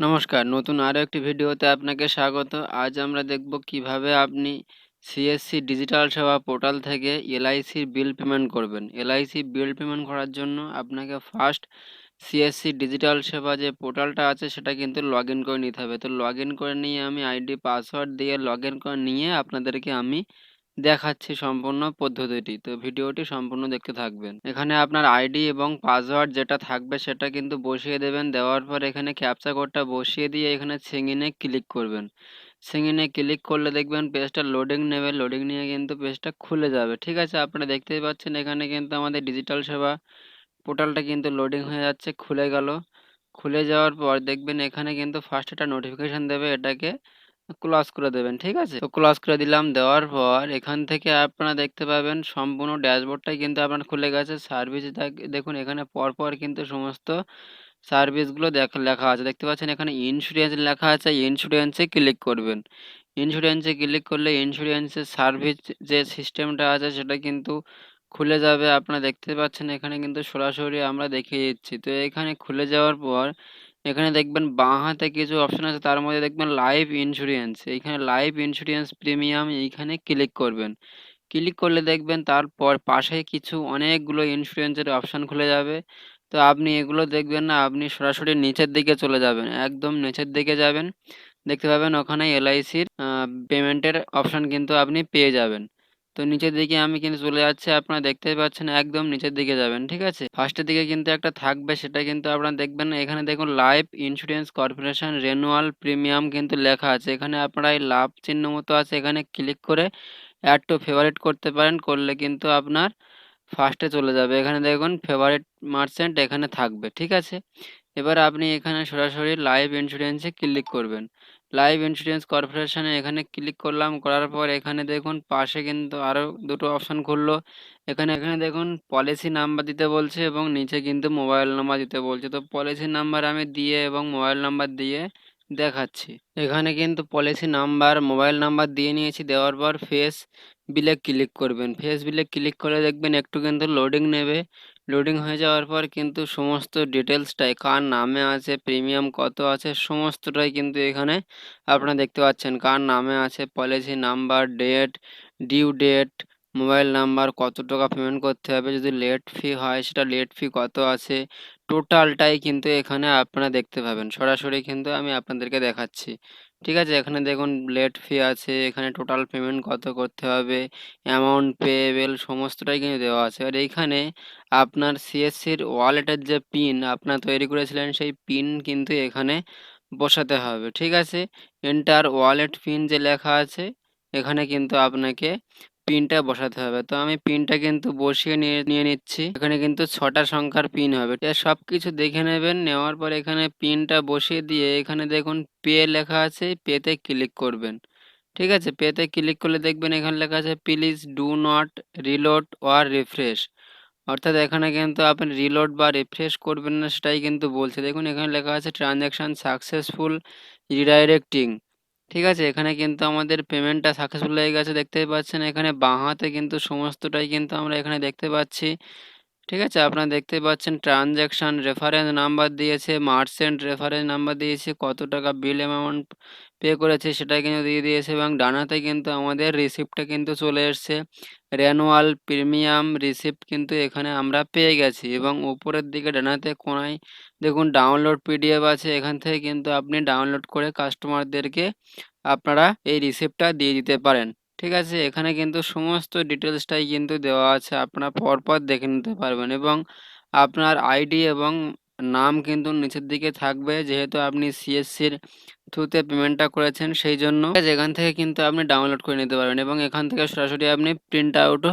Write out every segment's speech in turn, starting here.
নমস্কার। নতুন আরও একটি ভিডিওতে আপনাকে স্বাগত। আজ আমরা দেখব কীভাবে আপনি সিএসসি ডিজিটাল সেবা পোর্টাল থেকে এলআইসির বিল পেমেন্ট করবেন। এলআইসি বিল পেমেন্ট করার জন্য আপনাকে ফার্স্ট সিএসসি ডিজিটাল সেবা যে পোর্টালটা আছে, সেটা কিন্তু লগ করে নিতে হবে। তো লগ করে নিয়ে আমি আইডি পাসওয়ার্ড দিয়ে লগ করে নিয়ে আপনাদেরকে আমি দেখাচ্ছি সম্পূর্ণ পদ্ধতিটি। তো ভিডিওটি সম্পূর্ণ দেখতে থাকবেন। এখানে আপনার আইডি এবং পাসওয়ার্ড যেটা থাকবে সেটা কিন্তু বসিয়ে দেবেন। দেওয়ার পর এখানে ক্যাপচা কোডটা বসিয়ে দিয়ে এখানে সিঙ্গিনে ক্লিক করবেন। সিঙ্গিনে ক্লিক করলে দেখবেন পেজটা লোডিং নেবে। লোডিং নিয়ে কিন্তু পেজটা খুলে যাবে। ঠিক আছে, আপনারা দেখতেই পাচ্ছেন এখানে কিন্তু আমাদের ডিজিটাল সেবা পোর্টালটা কিন্তু লোডিং হয়ে যাচ্ছে, খুলে গেল। খুলে যাওয়ার পর দেখবেন এখানে কিন্তু ফার্স্ট একটা নোটিফিকেশান দেবে এটাকে। ক্লোজ করে দেবেন, ঠিক আছে? তো ক্লোজ করে দিলাম, দেওয়ার পর এখান থেকে আপনারা দেখতে পাবেন সম্পূর্ণ ড্যাশবোর্ডটাই কিন্তু আপনার খুলে গেছে। সার্ভিস দেখুন, এখানে পরপর কিন্তু সমস্ত সার্ভিসগুলো দেখা, লেখা আছে। দেখতে পাচ্ছেন এখানে ইন্স্যুরেন্স লেখা আছে ইন্স্যুরেন্সে ক্লিক করবেন। ইন্স্যুরেন্সে ক্লিক করলে ইন্স্যুরেন্সের সার্ভিস যে সিস্টেমটা আছে, সেটা কিন্তু খুলে যাবে। আপনারা দেখতে পাচ্ছেন এখানে কিন্তু সরাসরি আমরা দেখিয়ে দিচ্ছি। তো এখানে খুলে যাওয়ার পর এখানে দেখবেন বাঁ হাতে কিছু অপশন আছে, তার মধ্যে দেখবেন লাইফ ইন্স্যুরেন্স এইখানে লাইফ ইন্স্যুরেন্স প্রিমিয়াম এইখানে ক্লিক করবেন। ক্লিক করলে দেখবেন তারপর পাশে কিছু অনেকগুলো ইন্স্যুরেন্সের অপশান খুলে যাবে। তো আপনি এগুলো দেখবেন না, আপনি সরাসরি নিচের দিকে চলে যাবেন, একদম নিচের দিকে যাবেন। দেখতে পাবেন ওখানে এলআইসির পেমেন্টের অপশান কিন্তু আপনি পেয়ে যাবেন। তো নিচের দিকে আমি কিন্তু চলে যাচ্ছি, আপনারা দেখতেই পাচ্ছেন একদম নিচের দিকে যাবেন, ঠিক আছে? ফার্স্টের দিকে কিন্তু একটা থাকবে, সেটা কিন্তু আপনারা দেখবেন এখানে দেখুন life insurance corporation renewal premium কিন্তু লেখা আছে, এখানে আপনারা এই লাভ চিহ্ন মতো আছে, এখানে ক্লিক করে অ্যাড টু ফেভারিট করতে পারেন, করলে কিন্তু আপনার ফার্স্টে চলে যাবে, এখানে দেখুন ফেভারিট মার্চেন্ট এখানে থাকবে, ঠিক আছে? এবার আপনি এখানে সরাসরি লাইফ ইন্স্যুরেন্সে ক্লিক করবেন লাইফ ইন্স্যুরেন্স কর্পোরেশনে এখানে ক্লিক করলাম, করার পর এখানে দেখুন পাশে কিন্তু আরও দুটো অপশান খুললো। এখানে এখানে দেখুন পলিসি নাম্বার দিতে বলছে এবং নিচে কিন্তু মোবাইল নাম্বার দিতে বলছে। তো পলিসি নাম্বার আমি দিয়ে এবং মোবাইল নাম্বার দিয়ে দেখাচ্ছি। এখানে কিন্তু পলিসি নাম্বার মোবাইল নাম্বার দিয়ে নিয়েছি, দেওয়ার পর ফেস বিলে ক্লিক করবেন। ফেস বিলে ক্লিক করে দেখবেন একটু কিন্তু লোডিং নেবে। লোডিং হয়ে যাওয়ার পর কিন্তু সমস্ত ডিটেলসটাই কার নামে আছে প্রিমিয়াম কত আছে, সমস্তটাই কিন্তু এখানে আপনারা দেখতে পাচ্ছেন। কার নামে আছে policy number date due date mobile number, কত টাকা পেমেন্ট করতে হবে, যদি লেট ফি হয় সেটা লেট ফি কত আছে টোটালটাই কিন্তু এখানে আপনারা দেখতে পাবেন। সরাসরি কিন্তু আমি আপনাদেরকে দেখাচ্ছি। ঠিক আছে, এখানে দেখুন লেট ফি আছে, এখানে টোটাল পেমেন্ট কত করতে হবে অ্যামাউন্ট পেয়েবেল সমস্তটাই কিন্তু দেওয়া আছে। আর এইখানে আপনার সিএসসির ওয়ালেটের যে পিন আপনার তৈরি করেছিলেন, সেই পিন কিন্তু এখানে বসাতে হবে। ঠিক আছে এন্টার ওয়ালেট পিন যে লেখা আছে, এখানে কিন্তু আপনাকে পিনটা বসাতে হবে। তো আমি পিনটা কিন্তু বসিয়ে নিয়ে নিয়ে নিচ্ছি। এখানে কিন্তু ছটা সংখ্যার পিন হবে। সব কিছু দেখে নেবেন। নেওয়ার পর এখানে পিনটা বসিয়ে দিয়ে এখানে দেখুন পে লেখা আছে। পেতে ক্লিক করবেন। ঠিক আছে? পেতে ক্লিক করলে দেখবেন এখানে লেখা আছে please do not reload or refresh অর্থাৎ এখানে কিন্তু আপনি রিলোড বা রিফ্রেশ করবেন না, সেটাই কিন্তু বলছে। দেখুন এখানে লেখা আছে ট্রানজ্যাকশান সাকসেসফুল রিডাইরেক্টিং ঠিক আছে, এখানে কিন্তু আমাদের পেমেন্টটা সাকসেসফুল হয়ে গেছে, দেখতেই পাচ্ছেন। এখানে বাঁ হাতে কিন্তু সমস্তটাই কিন্তু আমরা এখানে দেখতে পাচ্ছি। ঠিক আছে? আপনারা দেখতে পাচ্ছেন ট্রানজ্যাকশান রেফারেন্স নাম্বার দিয়েছে মার্চেন্ট রেফারেন্স নাম্বার দিয়েছে, কত টাকা বিল অ্যামাউন্ট পে করেছে সেটা কিন্তু দিয়ে দিয়েছে এবং ডানাতে কিন্তু আমাদের রিসিপ্টটা কিন্তু চলে এসছে। রেনুয়াল প্রিমিয়াম রিসিপ্ট কিন্তু এখানে আমরা পেয়ে গেছি এবং উপরের দিকে ডানাতে কোনায় দেখুন ডাউনলোড পিডিএফ আছে, এখান থেকে কিন্তু আপনি ডাউনলোড করে কাস্টমারদেরকে আপনারা এই রিসিপ্টটা দিয়ে দিতে পারেন। ঠিক আছে, এখানে কিন্তু সমস্ত ডিটেলসটাই কিন্তু দেওয়া আছে, আপনারা পরপর দেখে নিতে পারবেন এবং আপনার আইডি এবং নাম কিন্তু নিচের দিকে থাকবে, যেহেতু আপনি সিএসসির থ্রুতে পেমেন্টটা করেছেন সেই জন্য এখান থেকে কিন্তু আপনি ডাউনলোড করে নিতে পারবেন এবং এখান থেকে সরাসরি আপনি প্রিন্ট আউটও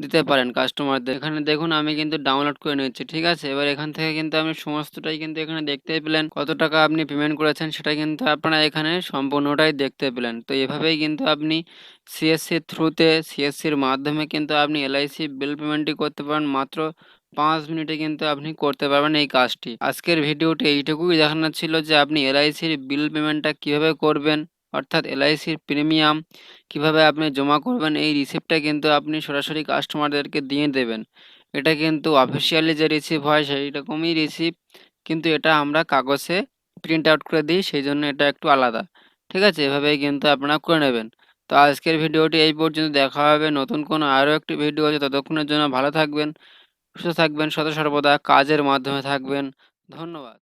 দিতে পারেন কাস্টমারদের এখানে দেখুন, আমি কিন্তু ডাউনলোড করে নিচ্ছি ঠিক আছে? এবার এখান থেকে কিন্তু আমি সমস্তটাই কিন্তু এখানে দেখতে পেলেন। কত টাকা আপনি পেমেন্ট করেছেন সেটা কিন্তু আপনারা এখানে সম্পূর্ণটাই দেখতে পেলেন। তো এভাবেই কিন্তু আপনি সিএসসির থ্রুতে সিএসসির মাধ্যমে কিন্তু আপনি এলআইসি বিল পেমেন্টটি করতে পারেন। মাত্র পাঁচ মিনিটে কিন্তু আপনি করতে পারবেন এই কাজটি। আজকের ভিডিওটি এইটুকুই দেখানো ছিল যে আপনি এলআইসির বিল পেমেন্টটা কীভাবে করবেন। অর্থাৎ এলআইসির প্রিমিয়াম কীভাবে আপনি জমা করবেন, এই রিসিপ্টটা কিন্তু আপনি সরাসরি কাস্টমারদেরকে দিয়ে দেবেন। এটা কিন্তু অফিসিয়ালি যে রিসিভ হয়, সেই রকমই রিসিপ্ট কিন্তু এটা আমরা কাগজে প্রিন্ট আউট করে দিই, সেই জন্য এটা একটু আলাদা। ঠিক আছে? এভাবেই কিন্তু আপনারা করে নেবেন। তো আজকের ভিডিওটি এই পর্যন্ত, দেখা হবে নতুন কোনো আরও একটি ভিডিও আছে ততক্ষণের জন্য ভালো থাকবেন, সুস্থ থাকবেন, সদা সর্বদা কাজের মাধ্যমে থাকবেন। ধন্যবাদ।